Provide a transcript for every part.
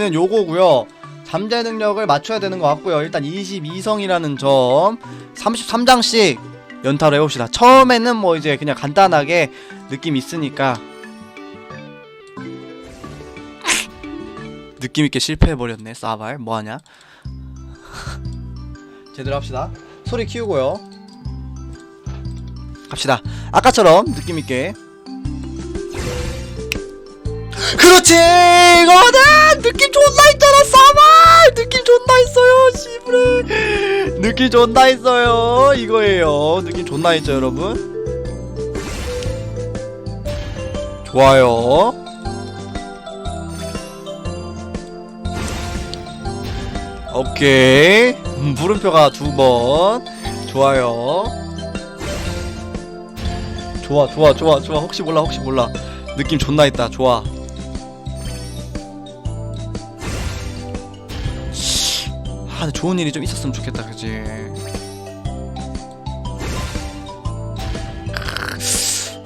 는 요거고요. 잠재 능력을 맞춰야 되는 것 같고요. 일단 22성이라는 점 33장씩 연타로 해봅시다. 처음에는 뭐 이제 그냥 간단하게 느낌 있으니까 느낌 있게 실패해 버렸네. 싸발 뭐하냐? 제대로 합시다. 소리 키우고요. 갑시다. 아까처럼 느낌 있게. 그렇지. 이거는 느낌 존나 있잖아 싸발. 느낌 존나 있어요 씨부레. 느낌 존나 있어요 이거예요. 느낌 존나 있죠 여러분? 좋아요. 오케이. 음, 물음표가 두 번. 좋아요. 좋아 좋아 좋아 좋아. 혹시 몰라 혹시 몰라. 느낌 존나 있다 좋아 아 좋은 일이 좀 있었으면 좋겠다 그지?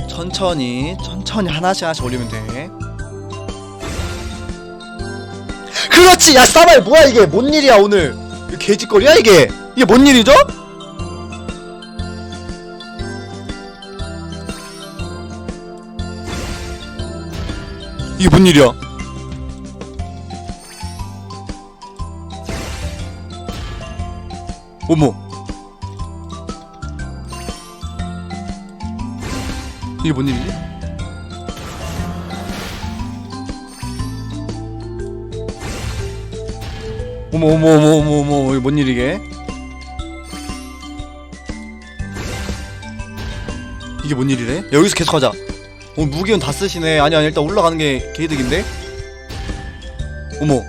천천히 천천히 하나씩 하나씩 올리면 돼. 그렇지! 야 싸발 뭐야 이게? 뭔 일이야 오늘? 이거 개짓거리야 이게? 이게 뭔 일이죠? 이게 뭔 일이야 어머 이게 뭔 일이지? 어머 어머 어머 어머 어머 이게 뭔 일이게? 이게 뭔 일이래? 야, 여기서 계속 하자 어 무기는 다 쓰시네 아니 아니 일단 올라가는 게 개이득인데? 어머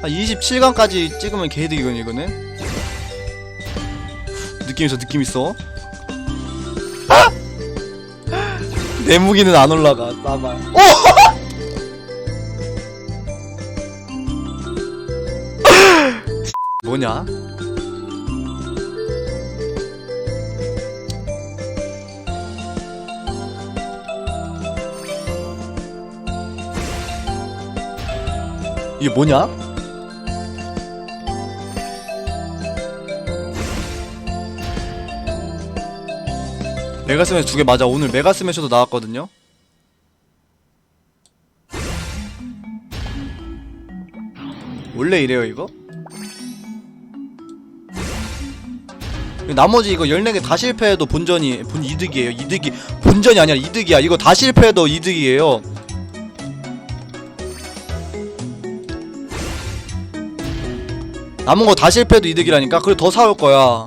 한 27강까지 찍으면 개이득이거든 이거는 느낌 있어 느낌 있어 아! 내 무기는 안 올라가 싸발 어! 뭐냐? 이게 뭐냐? 메가 스매시 두 개 맞아. 오늘 메가 스매셔도 나왔거든요. 원래 이래요 이거? 나머지 이거 14개 다 실패해도 본전이 본 이득이에요. 이득이 본전이 아니라 이득이야. 이거 다 실패해도 이득이에요. 남은 거 다 실패해도 이득이라니까? 그래 더 사올 거야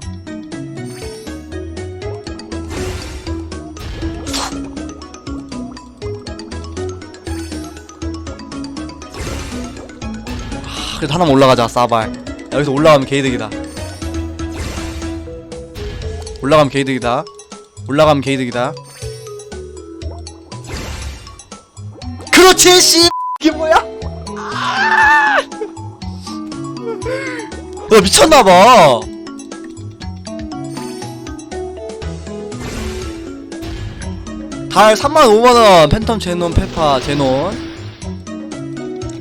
그래도 하나만 올라가자 싸발. 여기서 올라가면 개이득이다. 올라가면 개이득이다. 올라가면 개이득이다. 그렇지 씨. 이게 뭐야? 아! 너 미쳤나봐. 달 3만 5만원 팬텀 제논 페파 제논.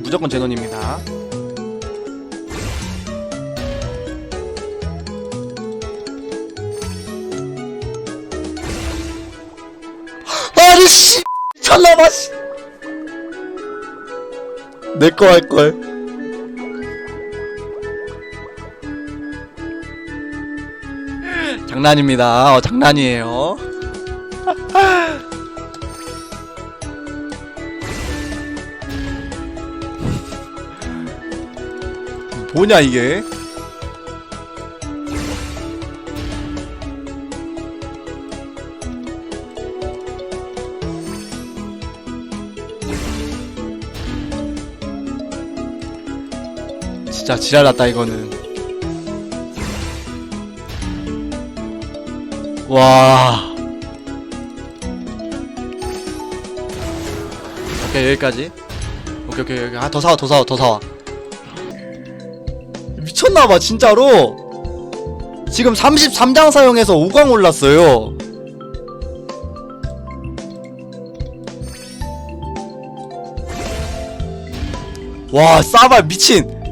무조건 제논입니다 미쳤나봐 씨. 내 거 할걸 장난입니다. 어, 장난이에요. 뭐냐 이게 진짜 지랄났다 이거는. 와. 오케이 여기까지. 오케이 오케이 오케이 아더 사와 더 사와 더 사와. 미쳤나봐 진짜로. 지금 33장 사용해서 5강 올랐어요. 와 싸발 미친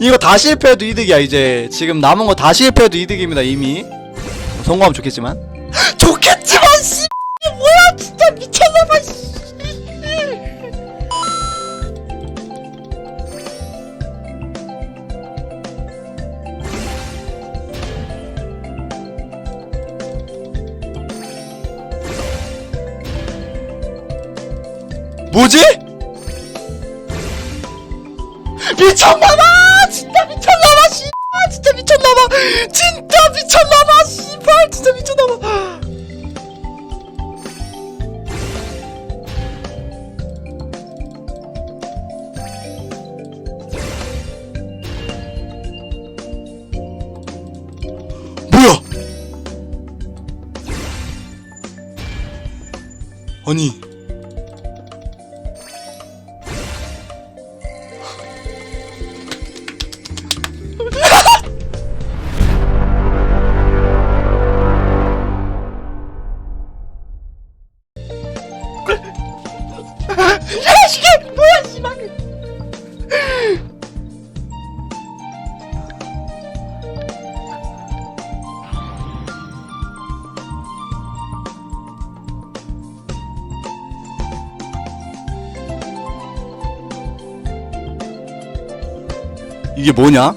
이거 다 실패해도 이득이야 이제. 지금 남은 거 다 실패해도 이득입니다 이미. 성공하면 좋겠지만. 좋겠지만 씨! 뭐야 진짜 미쳤나봐 씨! 뭐지? 미쳤나봐! 진짜 미쳤나봐! 씨! 아, 진짜 미쳤나봐! 진짜 미쳤나봐! 씨발! 진짜 미쳤나봐! 뭐야? 아니 이게 뭐냐?